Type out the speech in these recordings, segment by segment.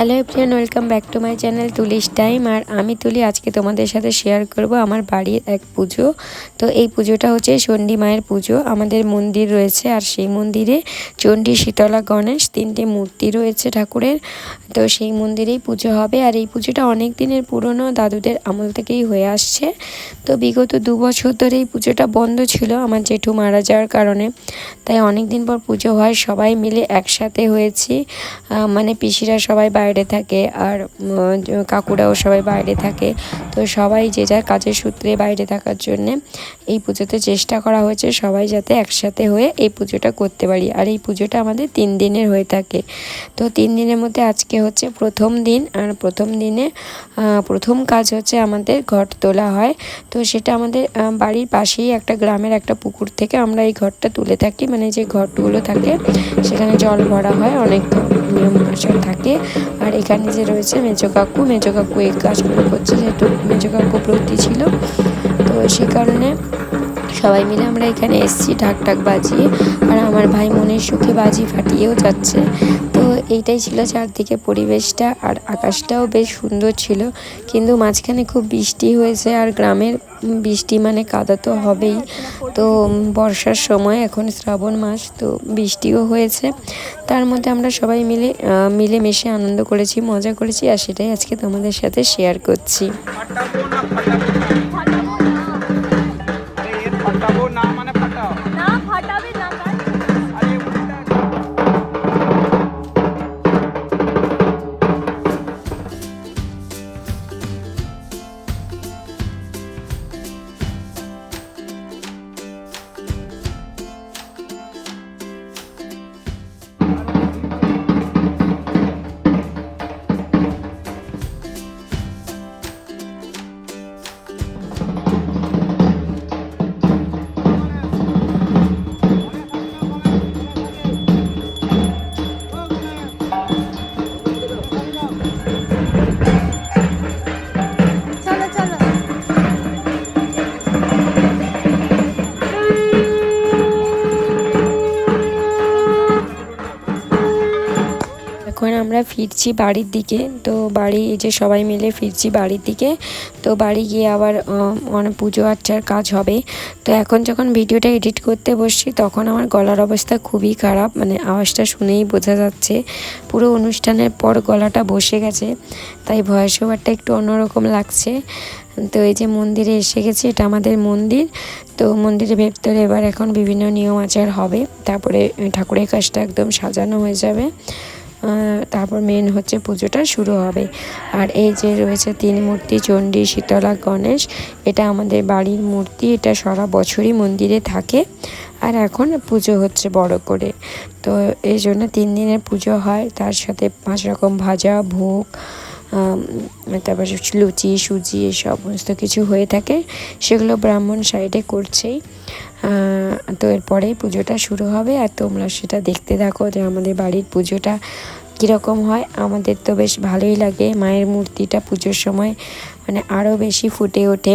Hello everyone welcome back to my channel Tuli's time আর আমি তুলি, আজকে তোমাদের সাথে শেয়ার করব আমার বাড়ির এক পুজো। তো এই পুজোটা হচ্ছে চণ্ডী মায়ের পুজো। আমাদের মন্দির রয়েছে আর সেই মন্দিরে চণ্ডী, শীতলা, গণেশ তিনটে মূর্তি রয়েছে ঠাকুরের। তো সেই মন্দিরেই পুজো হবে। আর এই পুজোটা অনেক দিনের পুরনো, দাদুদের আমল থেকেই হয়ে আসছে। তো বিগত দু বছর ধরে এই পুজোটা বন্ধ ছিল, আমার জেঠু মারা যাওয়ার কারণে। তাই অনেক দিন পর পুজো হয়, সবাই মিলে একসাথে হয়েছি। মানে পিসিরা সবাই বাইরে থাকে আর কাকুরাও সবাই বাইরে থাকে। তো সবাই যে যার কাজের সূত্রে বাইরে থাকার জন্যে এই পুজোতে চেষ্টা করা হয়েছে সবাই যাতে একসাথে হয়ে এই পুজোটা করতে পারি। আর এই পুজোটা আমাদের তিন দিনের হয়ে থাকে। তো তিন দিনের মধ্যে আজকে হচ্ছে প্রথম দিন আর প্রথম দিনে প্রথম কাজ হচ্ছে আমাদের ঘট তোলা হয়। তো সেটা আমাদের বাড়ির পাশেই একটা গ্রামের একটা পুকুর থেকে আমরা এই ঘরটা তুলে থাকি। মানে যে ঘরগুলো থাকে, সেখানে জল ভরা হয়, অনেক নিয়ম থাকে। আর এখানে যে রয়েছে মেজো কাকু মেজো কাকু এই কাজগুলো করছে যেহেতু মেজো কাকু প্রতি ছিল। তো সে কারণে সবাই মিলে আমরা এখানে এসেছি ঢাক ঢাক বাজিয়ে। আর আমার ভাই মনের সুখে বাজি ফাটিয়েও যাচ্ছে। তো এইটাই ছিল চারদিকে পরিবেশটা আর আকাশটাও বেশ সুন্দর ছিল। কিন্তু মাঝখানে খুব বৃষ্টি হয়েছে আর গ্রামের বৃষ্টি মানে কাদা তো হবেই। তো বর্ষার সময় এখন শ্রাবণ মাস তো বৃষ্টিও হয়েছে। তার মধ্যে আমরা সবাই মিলে মিলেমিশে আনন্দ করেছি মজা করেছি আর সেটাই আজকে তোমাদের সাথে শেয়ার করছি। না ফাটাবো না মানে ফাটাও। না ফাটাবে এখন আমরা ফিরছি বাড়ির দিকে। তো বাড়ি, এই যে সবাই মিলে ফিরছি বাড়ির দিকে। তো বাড়ি গিয়ে আবার অনেক পুজো আর্চার কাজ হবে। তো এখন যখন ভিডিওটা এডিট করতে বসছি, তখন আমার গলার অবস্থা খুবই খারাপ। মানে আওয়াজটা শুনেই বোঝা যাচ্ছে। পুরো অনুষ্ঠানের পর গলাটা বসে গেছে। তাই ভয়েস ওভারটা একটু অন্যরকম লাগছে। তো এই যে মন্দিরে এসে গেছি, এটা আমাদের মন্দির। তো মন্দিরের ভেতরে এবার এখন বিভিন্ন নিয়ম আচার হবে। তারপরে ঠাকুরের কাজটা একদম সাজানো হয়ে যাবে। তারপর মেন হচ্ছে পুজোটা শুরু হবে। আর এই যে রয়েছে তিন মূর্তি, চণ্ডী, শীতলা, গণেশ, এটা আমাদের বাড়ির মূর্তি, এটা সারা বছরই মন্দিরে থাকে। আর এখন পুজো হচ্ছে বড় করে। তো এই জন্য তিন দিনের পুজো হয়, তার সাথে পাঁচ রকম ভাজা, ভোগ তারপরে লুচি, সুজি এই সমস্ত কিছু হয়ে থাকে, সেগুলো ব্রাহ্মণ সাইডে করছেই। তো এরপরেই পুজোটা শুরু হবে, আর তোমরা সেটা দেখতে থাকো যে আমাদের বাড়ির পুজোটা কীরকম হয়। আমাদের তো বেশ ভালোই লাগে, মায়ের মূর্তিটা পুজোর সময় মানে আরও বেশি ফুটে ওঠে।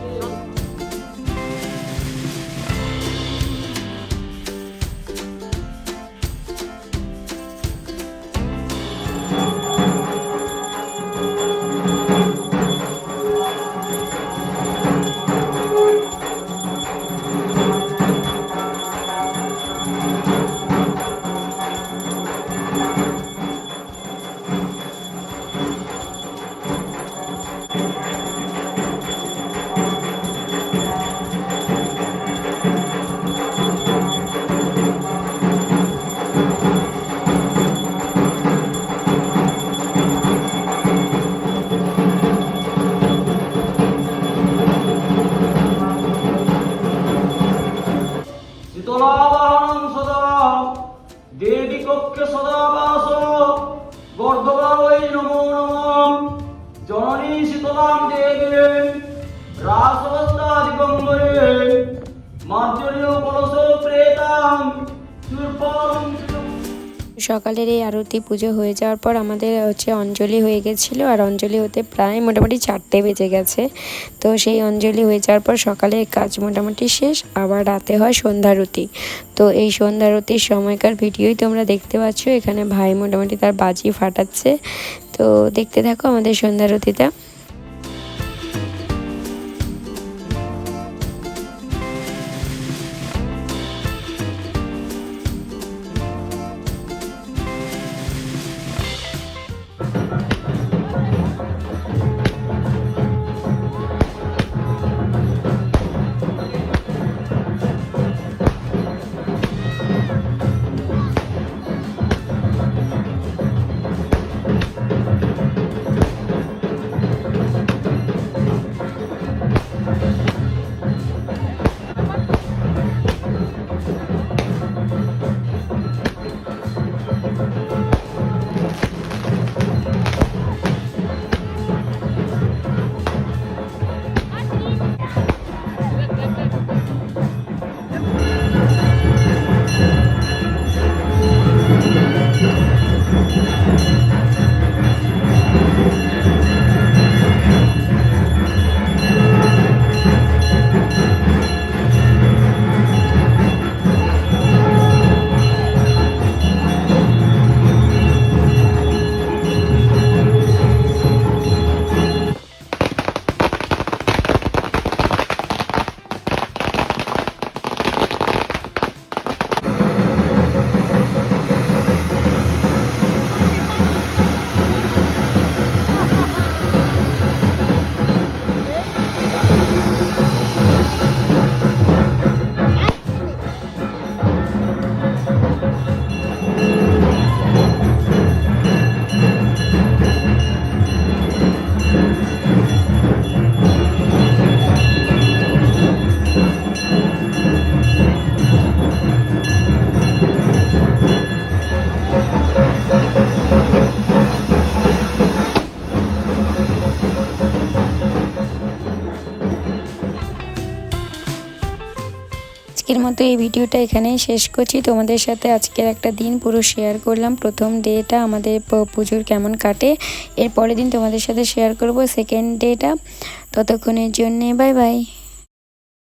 সকালের এই আরতি পুজো হয়ে যাওয়ার পর আমাদের হচ্ছে অঞ্জলি হয়ে গেছিল, আর অঞ্জলি হতে প্রায় মোটামুটি চারটে বেজে গেছে। তো সেই অঞ্জলি হয়ে যাওয়ার পর সকালে কাজ মোটামুটি শেষ, আবার রাতে হয় সন্ধ্যারতি তো এই সন্ধ্যারতির সময়কার ভিডিওই তোমরা দেখতে পাচ্ছ, এখানে ভাই মোটামুটি তার বাজি ফাটাচ্ছে। তো দেখতে থাকো আমাদের সন্ধ্যারতিটা আজকের মতো এই ভিডিওটা এখানেই শেষ করছি। তোমাদের সাথে আজকের একটা দিন পুরো শেয়ার করলাম। প্রথম ডেটা আমাদের পুজোর কেমন কাটে, এর পরের দিন তোমাদের সাথে শেয়ার করব। সেকেন্ড ডেটা, ততক্ষণের জন্যে বাই বাই